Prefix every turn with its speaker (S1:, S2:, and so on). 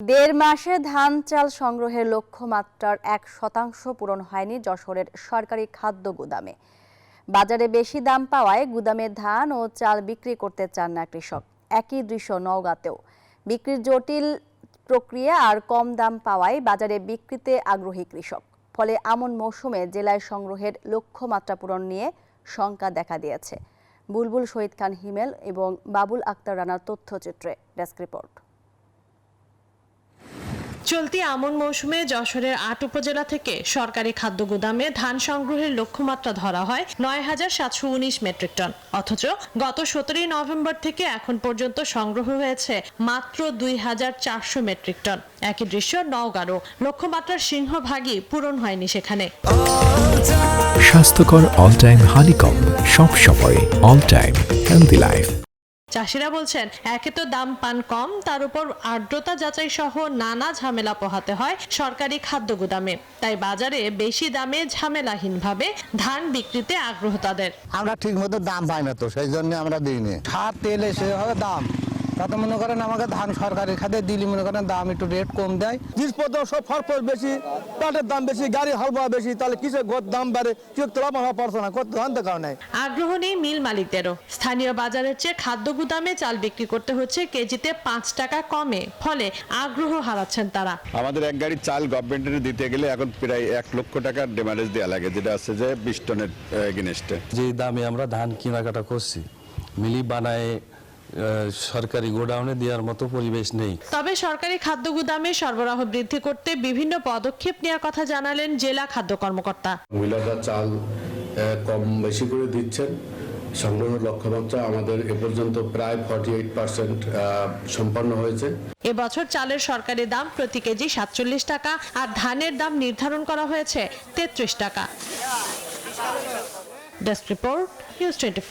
S1: দেড় মাসে ধান চাল সংগ্রহের লক্ষ্যমাত্রার এক শতাংশ পূরণ হয়নি যশোরের সরকারি খাদ্য গুদামে। বাজারে বেশি দাম পাওয়ায় গুদামে ধান ও চাল বিক্রি করতে চান না কৃষক। একই দৃশ্য নওগাঁতেও। বিক্রির জটিল প্রক্রিয়া আর কম দাম পাওয়ায় বাজারে বিক্রিতে আগ্রহী কৃষক। ফলে আমন মৌসুমে জেলায় সংগ্রহের লক্ষ্যমাত্রা পূরণ নিয়ে শঙ্কা দেখা দিয়েছে। বুলবুল শহীদ খান হিমেল এবং বাবুল আক্তার রানার তথ্যচিত্রে ডেস্ক রিপোর্ট।
S2: চলতি আমন মৌসুমে যশোরের আট উপজেলা থেকে সরকারি খাদ্য গুদামে ধান সংগ্রহের লক্ষ্যমাত্রা ধরা হয় নয় হাজার সাতশো উনিশ মেট্রিক টন। অথচ গত সতেরোই নভেম্বর থেকে এখন পর্যন্ত সংগ্রহ হয়েছে মাত্র দুই হাজার চারশো মেট্রিক টন। একই দৃশ্য নওগাঁরও। লক্ষ্যমাত্রার সিংহভাগই পূরণ হয়নি সেখানে।
S3: স্বাস্থ্যকর অল টাইম হানিকম সব সময় অল টাইম হেলদি লাইফ
S2: চাষিরা বলছেন একে তো দাম পান কম তার উপর আর্দ্রতা যাচাই সহ নানা ঝামেলা পোহাতে হয় সরকারি খাদ্য গুদামে। তাই বাজারে বেশি দামে ঝামেলাহীন ভাবে ধান বিক্রিতে আগ্রহ তাদের।
S4: আমরা ঠিক মতো দাম পাই না তো সেই জন্য আমরা দিইনি। সার তেল এসে হবে দাম। তাতে মনে করেন আমাকে ধান সরকারি খাতে দিলি মনে করেন দাম একটু রেট কম দেয়।
S5: জিনিসপত্র সব ফরফর বেশি পাটের দাম বেশি গাড়ি হালবা বেশি তাহলে কিসের গদ দাম বাড়ে? কেউ তো লাভ হওয়া পারছে না করতে আনতে কারণে
S2: আগ্রহ নেই মিল মালিকদেরও স্থানীয় বাজারের চেয়ে খাদ্য গুদামে চাল বিক্রি করতে হচ্ছে কেজিতে পাঁচ টাকা কমে ফলে আগ্রহ হারাচ্ছেন তারা।
S6: আমাদের এক গাড়ি চাল গভর্নমেন্টের দিতে গেলে এখন প্রায় এক লক্ষ টাকার ডেমারেজ দেওয়া লাগে যেটা আছে যে বিশ টনের এগেনস্টে
S7: যে দামে আমরা ধান কেনাকাটা করছি মিলি বানায় সরকারি গোডাউনে দেওয়ার মতো পরিবেশ নেই।
S2: তবে সরকারি খাদ্য গুদামে সরবরাহ বৃদ্ধি করতে বিভিন্ন পদক্ষেপ নেওয়ার কথা জানালেন জেলা খাদ্য কর্মকর্তা।
S8: মহিলারা চাল কম বেশি করে দিচ্ছেন। সংগ্রহের লক্ষ্যমাত্রা আমাদের এ পর্যন্ত প্রায় ফর্টি এইট পার্সেন্ট সম্পন্ন হয়েছে।
S2: এবছর চালের সরকারি দাম প্রতি কেজি সাতচল্লিশ টাকা আর ধানের দাম নির্ধারণ করা হয়েছে তেত্রিশ টাকা। Desk report news twenty